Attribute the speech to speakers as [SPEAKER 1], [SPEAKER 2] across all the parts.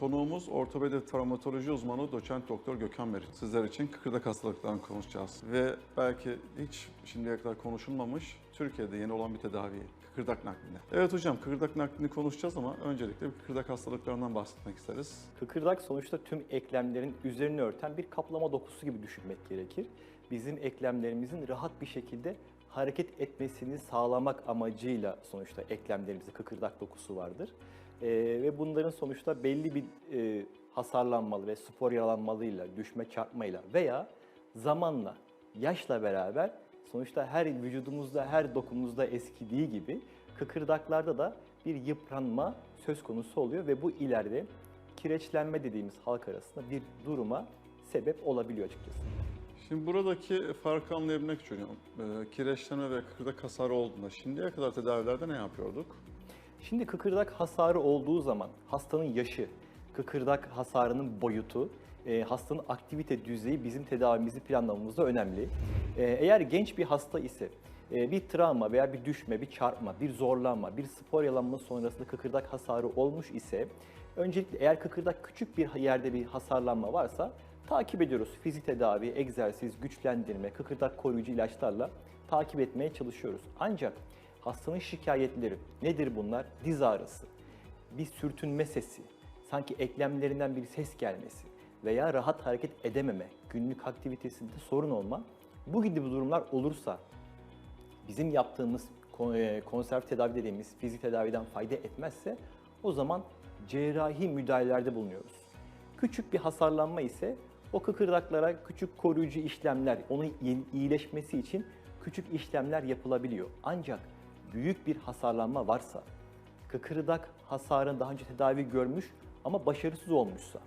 [SPEAKER 1] Konuğumuz ortopedi travmatoloji uzmanı doçent doktor Gökhan Meriç. Sizler için kıkırdak hastalıklarını konuşacağız. Ve belki hiç şimdiye kadar konuşulmamış Türkiye'de yeni olan bir tedavi kıkırdak naklini. Evet hocam kıkırdak naklini konuşacağız ama öncelikle bir kıkırdak hastalıklarından bahsetmek isteriz.
[SPEAKER 2] Kıkırdak sonuçta tüm eklemlerin üzerini örten bir kaplama dokusu gibi düşünmek gerekir. Bizim eklemlerimizin rahat bir şekilde hareket etmesini sağlamak amacıyla sonuçta eklemlerimizde kıkırdak dokusu vardır. Ee, ve bunların sonuçta belli bir e, hasarlanmalı ve spor yaralanmalıyla, düşme çarpmayla veya zamanla, yaşla beraber sonuçta her vücudumuzda, her dokumuzda eskidiği gibi kıkırdaklarda da bir yıpranma söz konusu oluyor ve bu ileride kireçlenme dediğimiz halk arasında bir duruma sebep olabiliyor açıkçası.
[SPEAKER 1] Şimdi buradaki farkı anlayabilmek için e, kireçlenme ve kıkırdak hasarı olduğunda şimdiye kadar tedavilerde ne yapıyorduk?
[SPEAKER 2] Şimdi kıkırdak hasarı olduğu zaman hastanın yaşı, kıkırdak hasarının boyutu, e, hastanın aktivite düzeyi bizim tedavimizi planlamamızda önemli. E, eğer genç bir hasta ise e, bir travma veya bir düşme, bir çarpma, bir zorlanma, bir spor yalanma sonrasında kıkırdak hasarı olmuş ise öncelikle eğer kıkırdak küçük bir yerde bir hasarlanma varsa takip ediyoruz. Fizik tedavi, egzersiz, güçlendirme, kıkırdak koruyucu ilaçlarla takip etmeye çalışıyoruz. Ancak hastanın şikayetleri nedir bunlar? Diz ağrısı, bir sürtünme sesi, sanki eklemlerinden bir ses gelmesi veya rahat hareket edememe, günlük aktivitesinde sorun olma. Bu gibi durumlar olursa bizim yaptığımız e, konserv tedavi dediğimiz fizik tedaviden fayda etmezse o zaman cerrahi müdahalelerde bulunuyoruz. Küçük bir hasarlanma ise o kıkırdaklara küçük koruyucu işlemler, onun iyi- iyileşmesi için küçük işlemler yapılabiliyor. Ancak büyük bir hasarlanma varsa, kıkırdak hasarını daha önce tedavi görmüş ama başarısız olmuşsa,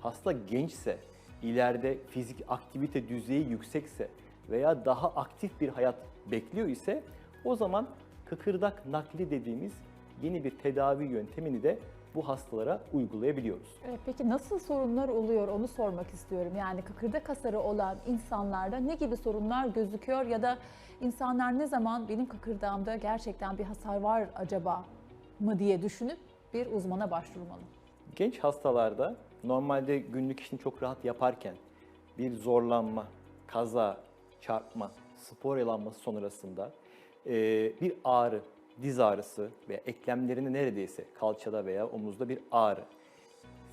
[SPEAKER 2] hasta gençse, ileride fizik aktivite düzeyi yüksekse veya daha aktif bir hayat bekliyor ise o zaman kıkırdak nakli dediğimiz yeni bir tedavi yöntemini de bu hastalara uygulayabiliyoruz.
[SPEAKER 3] Evet, peki nasıl sorunlar oluyor onu sormak istiyorum. Yani kıkırdak hasarı olan insanlarda ne gibi sorunlar gözüküyor ya da insanlar ne zaman benim kıkırdağımda gerçekten bir hasar var acaba mı diye düşünüp bir uzmana başvurmalı.
[SPEAKER 2] Genç hastalarda normalde günlük işini çok rahat yaparken bir zorlanma, kaza, çarpma, spor yalanması sonrasında bir ağrı, diz ağrısı veya eklemlerinde neredeyse kalçada veya omuzda bir ağrı,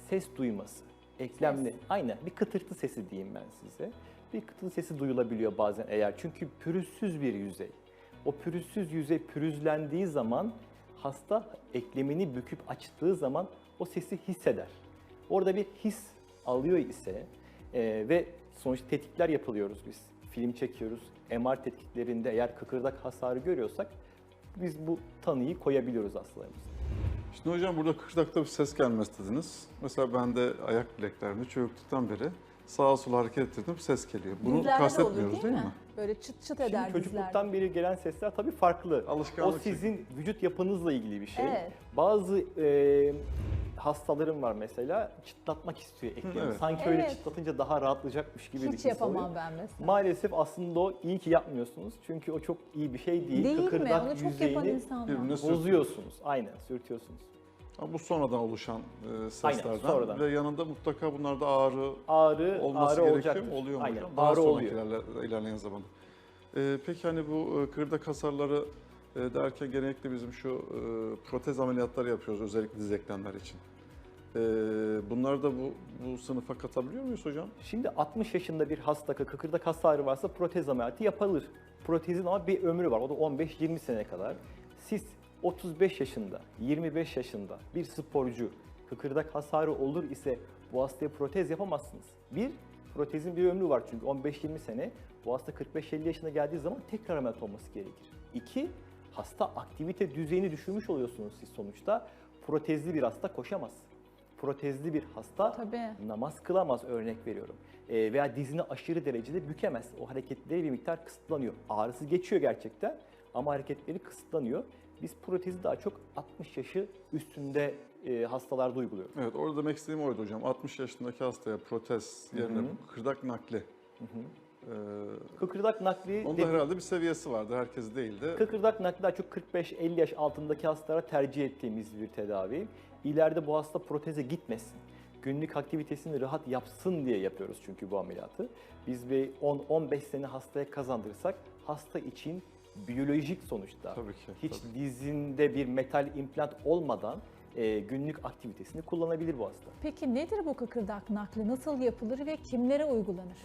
[SPEAKER 2] ses duyması, eklemle aynen bir kıtırtı sesi diyeyim ben size. Bir kıtırtı sesi duyulabiliyor bazen eğer çünkü pürüzsüz bir yüzey. O pürüzsüz yüzey pürüzlendiği zaman hasta eklemini büküp açtığı zaman o sesi hisseder. Orada bir his alıyor ise e, ve sonuçta tetkikler yapılıyoruz biz. Film çekiyoruz. MR tetkiklerinde eğer kıkırdak hasarı görüyorsak biz bu tanıyı koyabiliyoruz hastalarımıza.
[SPEAKER 1] Şimdi hocam burada kıkırdakta bir ses gelmesi dediniz. Mesela ben de ayak bileklerimde çocukluktan beri sağa sola hareket ettirdim ses geliyor. Bunu
[SPEAKER 3] Dizlerde de olur
[SPEAKER 1] kastetmiyoruz değil, mi?
[SPEAKER 3] Böyle çıt çıt
[SPEAKER 2] Şimdi
[SPEAKER 3] eder dizlerde.
[SPEAKER 2] çocukluktan beri gelen sesler tabii farklı.
[SPEAKER 1] Alışkanlık
[SPEAKER 2] O sizin vücut yapınızla ilgili bir şey.
[SPEAKER 3] Evet.
[SPEAKER 2] Bazı e, hastalarım var mesela çıtlatmak istiyor eklemi.
[SPEAKER 1] evet.
[SPEAKER 2] Sanki öyle
[SPEAKER 3] Evet.
[SPEAKER 2] çıtlatınca daha rahatlayacakmış gibi bir
[SPEAKER 3] Hiç
[SPEAKER 2] his
[SPEAKER 3] yapamam
[SPEAKER 2] oluyor.
[SPEAKER 3] ben mesela.
[SPEAKER 2] Maalesef aslında o iyi ki yapmıyorsunuz. Çünkü o çok iyi bir şey değil.
[SPEAKER 3] Değil mi?
[SPEAKER 2] Kıkırdak
[SPEAKER 3] Onu çok yapan insanlar.
[SPEAKER 2] bozuyorsunuz. Aynen sürtüyorsunuz.
[SPEAKER 1] Ama bu sonradan oluşan e, seslerden
[SPEAKER 2] sonradan.
[SPEAKER 1] ve yanında mutlaka bunlarda ağrı
[SPEAKER 2] Ağrı,
[SPEAKER 1] olması
[SPEAKER 2] ağrı
[SPEAKER 1] gerekiyor mu? Oluyor mu
[SPEAKER 2] Aynen.
[SPEAKER 1] hocam? Daha
[SPEAKER 2] Ağrı
[SPEAKER 1] sonraki
[SPEAKER 2] oluyor.
[SPEAKER 1] ilerle- ilerleyen zamanda. E, peki hani bu e, kıkırdak hasarları derken genellikle bizim şu e, protez ameliyatları yapıyoruz özellikle diz eklemler için. E, bunları da bu, bu sınıfa katabiliyor muyuz hocam?
[SPEAKER 2] Şimdi 60 yaşında bir hasta kıkırdak hasarı varsa protez ameliyatı yapılır. Protezin ama bir ömrü var. O da 15-20 sene kadar. Siz 35 yaşında, 25 yaşında bir sporcu kıkırdak hasarı olur ise bu hastaya protez yapamazsınız. Bir, protezin bir ömrü var çünkü 15-20 sene. Bu hasta 45-50 yaşına geldiği zaman tekrar ameliyat olması gerekir. İki, hasta aktivite düzeyini düşürmüş oluyorsunuz siz sonuçta. Protezli bir hasta koşamaz. Protezli bir hasta
[SPEAKER 3] Tabii.
[SPEAKER 2] namaz kılamaz örnek veriyorum. Ee, veya dizini aşırı derecede bükemez. O hareketleri bir miktar kısıtlanıyor. Ağrısı geçiyor gerçekten ama hareketleri kısıtlanıyor. Biz protezi daha çok 60 yaşı üstünde e, hastalarda uyguluyoruz.
[SPEAKER 1] Evet orada demek istediğim oydu hocam. 60 yaşındaki hastaya protez yerine bu kıkırdak nakli. E,
[SPEAKER 2] Kıkırdak nakli
[SPEAKER 1] onun
[SPEAKER 2] de-
[SPEAKER 1] herhalde bir seviyesi vardı. Herkes değildi.
[SPEAKER 2] Kıkırdak nakli daha çok 45-50 yaş altındaki hastalara tercih ettiğimiz bir tedavi. ileride bu hasta proteze gitmesin. Günlük aktivitesini rahat yapsın diye yapıyoruz çünkü bu ameliyatı. Biz bir 10-15 sene hastaya kazandırırsak hasta için biyolojik sonuçta
[SPEAKER 1] Tabii ki,
[SPEAKER 2] hiç
[SPEAKER 1] tabii.
[SPEAKER 2] dizinde bir metal implant olmadan e, günlük aktivitesini kullanabilir bu hasta.
[SPEAKER 3] Peki nedir bu kıkırdak nakli? Nasıl yapılır ve kimlere uygulanır?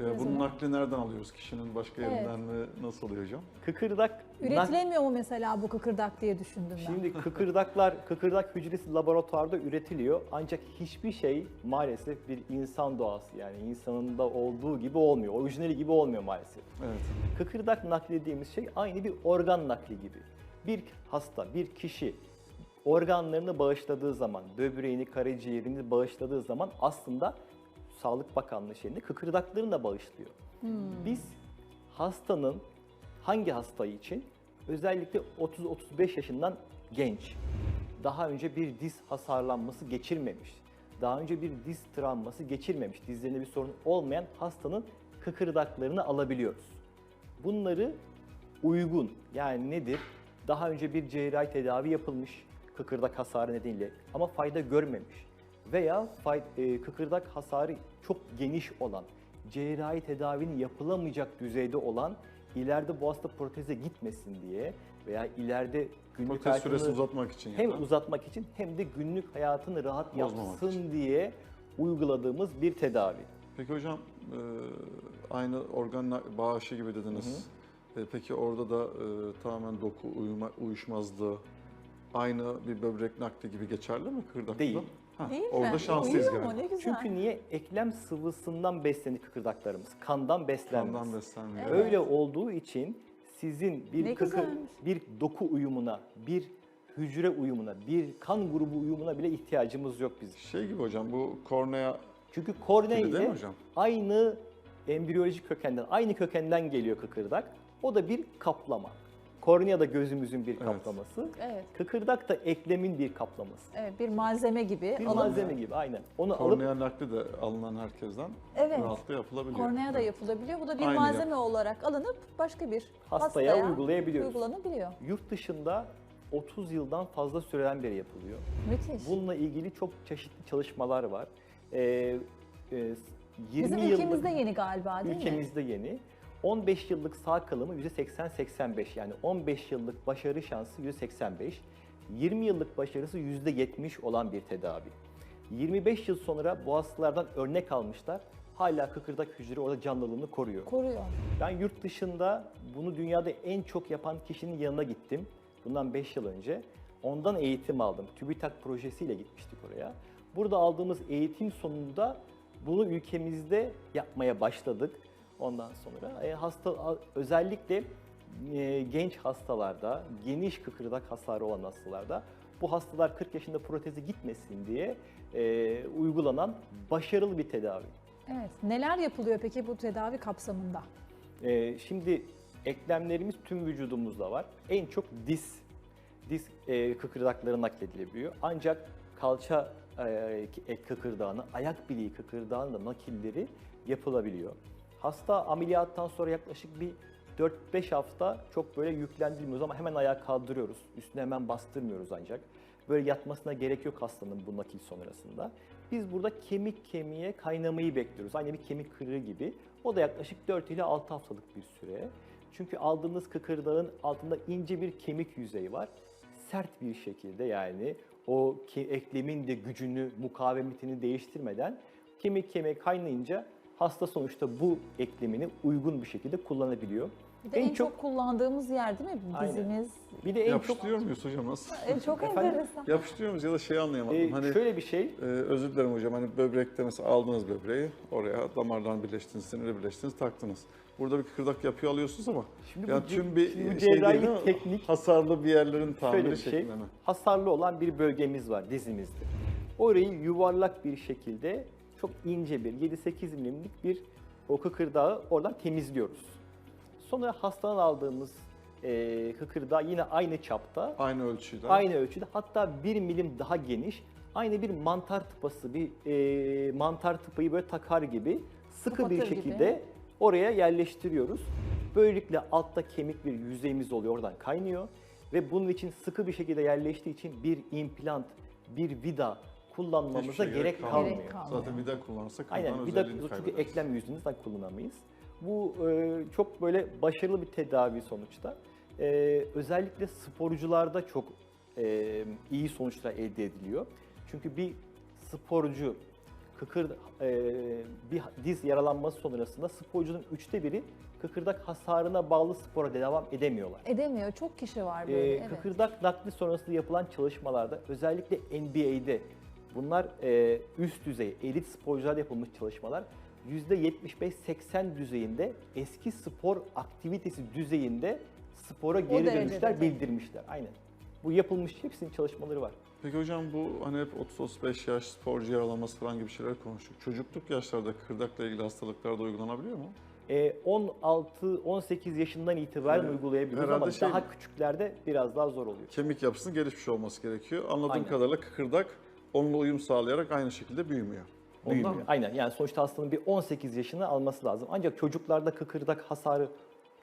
[SPEAKER 1] Ee,
[SPEAKER 3] Ne
[SPEAKER 1] bunun
[SPEAKER 3] zaman?
[SPEAKER 1] nakli nereden alıyoruz? Kişinin başka
[SPEAKER 3] Evet.
[SPEAKER 1] yerinden mi? Nasıl oluyor hocam?
[SPEAKER 2] Kıkırdak
[SPEAKER 3] Üretilemiyor mu mesela bu kıkırdak diye düşündüm ben.
[SPEAKER 2] Şimdi kıkırdaklar, kıkırdak hücresi laboratuvarda üretiliyor. Ancak hiçbir şey maalesef bir insan doğası yani insanın da olduğu gibi olmuyor. Orijinali gibi olmuyor maalesef.
[SPEAKER 1] Evet.
[SPEAKER 2] Kıkırdak nakli dediğimiz şey aynı bir organ nakli gibi. Bir hasta, bir kişi organlarını bağışladığı zaman, böbreğini, karaciğerini bağışladığı zaman aslında Sağlık Bakanlığı şeyinde kıkırdaklarını da bağışlıyor. Biz hastanın hangi hasta için özellikle 30-35 yaşından genç, daha önce bir diz hasarlanması geçirmemiş, daha önce bir diz travması geçirmemiş, dizlerinde bir sorun olmayan hastanın kıkırdaklarını alabiliyoruz. Bunları uygun yani nedir? Daha önce bir cerrahi tedavi yapılmış kıkırdak hasarı nedeniyle ama fayda görmemiş veya e, kıkırdak hasarı çok geniş olan, cerrahi tedavinin yapılamayacak düzeyde olan ileride bu hasta proteze gitmesin diye veya ileride günlük
[SPEAKER 1] Protez
[SPEAKER 2] hayatını
[SPEAKER 1] süresi uzatmak için.
[SPEAKER 2] hem
[SPEAKER 1] yapılan.
[SPEAKER 2] uzatmak için hem de günlük hayatını rahat
[SPEAKER 1] Bozmamak
[SPEAKER 2] yapsın
[SPEAKER 1] için.
[SPEAKER 2] diye uyguladığımız bir tedavi.
[SPEAKER 1] Peki hocam e, aynı organ bağışı gibi dediniz. E, peki orada da tamamen doku uyuma, uyuşmazlığı aynı bir böbrek nakli gibi geçerli mi kırdakta?
[SPEAKER 2] Değil.
[SPEAKER 1] Ha,
[SPEAKER 3] Değil mi?
[SPEAKER 1] orada şanslıyız
[SPEAKER 3] Uyuyor mu?
[SPEAKER 1] yani.
[SPEAKER 3] Ne güzel.
[SPEAKER 2] Çünkü niye? Eklem sıvısından beslenir kıkırdaklarımız. Kandan beslenmez.
[SPEAKER 1] Kandan beslenmiyor.
[SPEAKER 3] Evet.
[SPEAKER 2] Öyle olduğu için sizin bir
[SPEAKER 3] Ne
[SPEAKER 2] kıkır,
[SPEAKER 3] güzelmiş.
[SPEAKER 2] bir doku uyumuna, bir hücre uyumuna, bir kan grubu uyumuna bile ihtiyacımız yok bizim.
[SPEAKER 1] Şey gibi hocam bu kornea
[SPEAKER 2] Çünkü kornea
[SPEAKER 1] Gibi değil mi
[SPEAKER 2] ile
[SPEAKER 1] hocam?
[SPEAKER 2] aynı embriyolojik kökenden, aynı kökenden geliyor kıkırdak. O da bir kaplama. Kornea da gözümüzün bir kaplaması.
[SPEAKER 3] Evet,
[SPEAKER 2] Kıkırdak da eklemin bir kaplaması.
[SPEAKER 3] evet bir malzeme gibi.
[SPEAKER 2] Bir
[SPEAKER 3] alıp-
[SPEAKER 2] malzeme gibi aynen. Onu alıp
[SPEAKER 1] kornea nakli de alınan herkesten
[SPEAKER 3] Evet.
[SPEAKER 1] rahatlıkla yapılabiliyor.
[SPEAKER 3] Kornea da yapılabiliyor. Bu da bir
[SPEAKER 1] Aynı
[SPEAKER 3] malzeme olarak alınıp başka bir
[SPEAKER 2] Hastaya
[SPEAKER 3] hastaya,
[SPEAKER 2] uygulayabiliyoruz.
[SPEAKER 3] uygulanabiliyor.
[SPEAKER 2] yurt dışında 30 yıldan fazla süreden beri yapılıyor.
[SPEAKER 3] Müthiş.
[SPEAKER 2] Bununla ilgili çok çeşitli çalışmalar var. Ee, e, 20
[SPEAKER 3] Bizim
[SPEAKER 2] yıllık
[SPEAKER 3] ülkemizde yeni galiba değil mi?
[SPEAKER 2] ülkemizde yeni. 15 yıllık sağ kalımı %80-85 yani 15 yıllık başarı şansı %85, 20 yıllık başarısı %70 olan bir tedavi. 25 yıl sonra bu hastalardan örnek almışlar. Hala kıkırdak hücre orada canlılığını koruyor.
[SPEAKER 3] Koruyor.
[SPEAKER 2] Ben yurt dışında bunu dünyada en çok yapan kişinin yanına gittim. Bundan 5 yıl önce. Ondan eğitim aldım. TÜBİTAK projesiyle gitmiştik oraya. Burada aldığımız eğitim sonunda bunu ülkemizde yapmaya başladık. Ondan sonra e, hasta özellikle e, genç hastalarda, geniş kıkırdak hasarı olan hastalarda bu hastalar 40 yaşında proteze gitmesin diye e, uygulanan başarılı bir tedavi.
[SPEAKER 3] Evet. Neler yapılıyor peki bu tedavi kapsamında?
[SPEAKER 2] Ee, şimdi eklemlerimiz tüm vücudumuzda var. En çok diz, diz e, kıkırdakları nakledilebiliyor. Ancak kalça e, e, kıkırdağını, ayak bileği kıkırdağının da nakilleri yapılabiliyor. Hasta ameliyattan sonra yaklaşık bir 4-5 hafta çok böyle yüklendirmiyoruz ama hemen ayağa kaldırıyoruz. Üstüne hemen bastırmıyoruz ancak. Böyle yatmasına gerek yok hastanın bu nakil sonrasında. Biz burada kemik kemiğe kaynamayı bekliyoruz. Aynı bir kemik kırığı gibi. O da yaklaşık 4 ile 6 haftalık bir süre. Çünkü aldığınız kıkırdağın altında ince bir kemik yüzeyi var. Sert bir şekilde yani o eklemin de gücünü, mukavemetini değiştirmeden kemik kemiğe kaynayınca hasta sonuçta bu eklemini uygun bir şekilde kullanabiliyor.
[SPEAKER 3] Bir de en, çok, kullandığımız yer değil mi?
[SPEAKER 2] Aynen.
[SPEAKER 3] Dizimiz.
[SPEAKER 2] bir de en çok
[SPEAKER 1] Yapıştırıyor muyuz hocam nasıl?
[SPEAKER 3] E, çok enteresan.
[SPEAKER 1] Yapıştırıyor muyuz ya da şeyi anlayamadım.
[SPEAKER 2] e,
[SPEAKER 1] hani
[SPEAKER 2] şöyle bir şey
[SPEAKER 1] Ee, özür dilerim hocam. Hani böbrekte mesela aldınız böbreği, oraya damardan birleştiniz, sinirle birleştiniz, taktınız. Burada bir kıkırdak yapıyor alıyorsunuz ama
[SPEAKER 2] Şimdi
[SPEAKER 1] yani
[SPEAKER 2] bu,
[SPEAKER 1] tüm bir
[SPEAKER 2] şimdi bu
[SPEAKER 1] şey değil mi?
[SPEAKER 2] teknik
[SPEAKER 1] hasarlı bir yerlerin
[SPEAKER 2] şöyle
[SPEAKER 1] tamiri
[SPEAKER 2] bir şey.
[SPEAKER 1] şeklinde mi?
[SPEAKER 2] Hasarlı olan bir bölgemiz var dizimizde. Orayı yuvarlak bir şekilde çok ince bir 7-8 milimlik bir o kıkırdağı oradan temizliyoruz. Sonra hastadan aldığımız e, kıkırdağı yine aynı çapta,
[SPEAKER 1] Aynı ölçüde.
[SPEAKER 2] aynı ölçüde hatta 1 milim daha geniş aynı bir mantar tıpası, bir e, mantar tıpayı böyle takar gibi sıkı bir
[SPEAKER 3] Kapatır gibi.
[SPEAKER 2] şekilde oraya yerleştiriyoruz. Böylelikle altta kemik bir yüzeyimiz oluyor, oradan kaynıyor ve bunun için sıkı bir şekilde yerleştiği için bir implant bir vida kullanmamıza
[SPEAKER 1] şeye
[SPEAKER 2] gerek
[SPEAKER 1] kalmıyor.
[SPEAKER 2] kalmıyor.
[SPEAKER 3] Gerek kalmıyor.
[SPEAKER 1] Zaten vida kullanırsak
[SPEAKER 2] Aynen vida çünkü
[SPEAKER 1] kaybederiz.
[SPEAKER 2] eklem yüzünden kullanamayız. Bu e, çok böyle başarılı bir tedavi sonuçta. E, özellikle sporcularda çok e, iyi sonuçlar elde ediliyor. Çünkü bir sporcu kıkır e, bir diz yaralanması sonrasında sporcunun üçte biri kıkırdak hasarına bağlı spora devam edemiyorlar.
[SPEAKER 3] Edemiyor. Çok kişi var
[SPEAKER 2] Ee,
[SPEAKER 3] böyle. evet.
[SPEAKER 2] Kıkırdak nakli sonrasında yapılan çalışmalarda özellikle NBA'de bunlar e, üst düzey elit sporcularda yapılmış çalışmalar %75-80 düzeyinde eski spor aktivitesi düzeyinde spora geri dönüşler
[SPEAKER 3] de.
[SPEAKER 2] bildirmişler. Aynen. Bu yapılmış hepsinin çalışmaları var.
[SPEAKER 1] Peki hocam bu hani hep 30-35 yaş sporcu yaralanması falan gibi şeyler konuştuk. Çocukluk yaşlarda kıkırdakla ilgili hastalıklar da uygulanabiliyor mu?
[SPEAKER 2] E, 16-18 yaşından itibaren
[SPEAKER 1] Evet.
[SPEAKER 2] uygulayabiliyoruz ama
[SPEAKER 1] şey-
[SPEAKER 2] daha küçüklerde biraz daha zor oluyor.
[SPEAKER 1] Kemik yapısının gelişmiş olması gerekiyor. Anladığım
[SPEAKER 2] Aynen.
[SPEAKER 1] kadarıyla kıkırdak onunla uyum sağlayarak aynı şekilde büyümüyor. Ondan
[SPEAKER 2] Büyümüyor. Aynen yani sonuçta hastanın bir 18 yaşını alması lazım. Ancak çocuklarda kıkırdak hasarı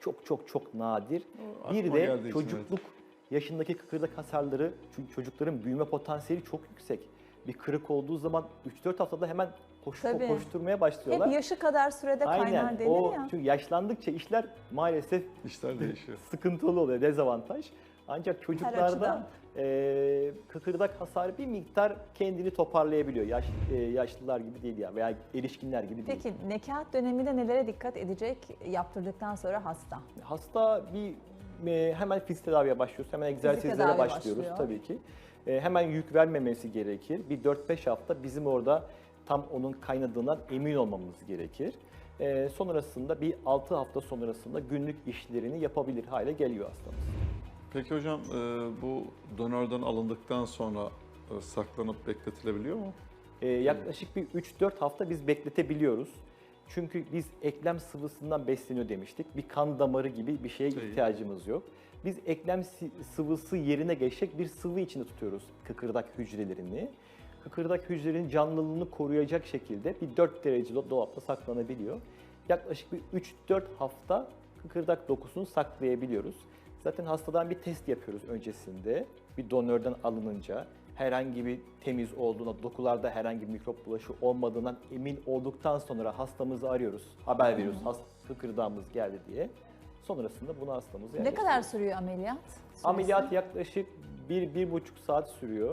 [SPEAKER 2] çok çok çok nadir.
[SPEAKER 1] aklıma
[SPEAKER 2] Bir de
[SPEAKER 1] için,
[SPEAKER 2] çocukluk yaşındaki kıkırdak hasarları çünkü çocukların büyüme potansiyeli çok yüksek. Bir kırık olduğu zaman 3-4 haftada hemen
[SPEAKER 3] Tabii.
[SPEAKER 2] koşturmaya başlıyorlar.
[SPEAKER 3] Hep yaşı kadar sürede kaynar
[SPEAKER 2] Aynen.
[SPEAKER 3] denir
[SPEAKER 2] O
[SPEAKER 3] ya.
[SPEAKER 2] çünkü yaşlandıkça işler maalesef
[SPEAKER 1] İşler değişiyor.
[SPEAKER 2] sıkıntılı oluyor, dezavantaj. Ancak çocuklarda e, kıkırdak hasarı bir miktar kendini toparlayabiliyor. Yaş, e, yaşlılar gibi değil ya veya erişkinler gibi değil.
[SPEAKER 3] Peki nekat döneminde nelere dikkat edecek yaptırdıktan sonra hasta?
[SPEAKER 2] Hasta bir e, hemen fizik tedaviye başlıyoruz. Hemen egzersizlere başlıyoruz
[SPEAKER 3] başlıyor.
[SPEAKER 2] tabii ki. E, hemen yük vermemesi gerekir. Bir 4-5 hafta bizim orada tam onun kaynadığından emin olmamız gerekir. E, sonrasında bir 6 hafta sonrasında günlük işlerini yapabilir hale geliyor hastamız.
[SPEAKER 1] Peki hocam e, bu donörden alındıktan sonra e, saklanıp bekletilebiliyor mu?
[SPEAKER 2] E, yaklaşık bir 3-4 hafta biz bekletebiliyoruz. Çünkü biz eklem sıvısından besleniyor demiştik. Bir kan damarı gibi bir şeye
[SPEAKER 1] Şey.
[SPEAKER 2] ihtiyacımız yok. Biz eklem si- sıvısı yerine geçecek bir sıvı içinde tutuyoruz kıkırdak hücrelerini. Kıkırdak hücrelerinin canlılığını koruyacak şekilde bir 4 derece do- dolapta saklanabiliyor. Yaklaşık bir 3-4 hafta kıkırdak dokusunu saklayabiliyoruz. Zaten hastadan bir test yapıyoruz öncesinde. Bir donörden alınınca herhangi bir temiz olduğuna, dokularda herhangi bir mikrop bulaşı olmadığından emin olduktan sonra hastamızı arıyoruz. Haber veriyoruz, hast kıkırdağımız geldi diye. Sonrasında bunu hastamıza
[SPEAKER 3] Ne kadar sürüyor ameliyat? Süresi?
[SPEAKER 2] Ameliyat yaklaşık 1-1,5 saat sürüyor.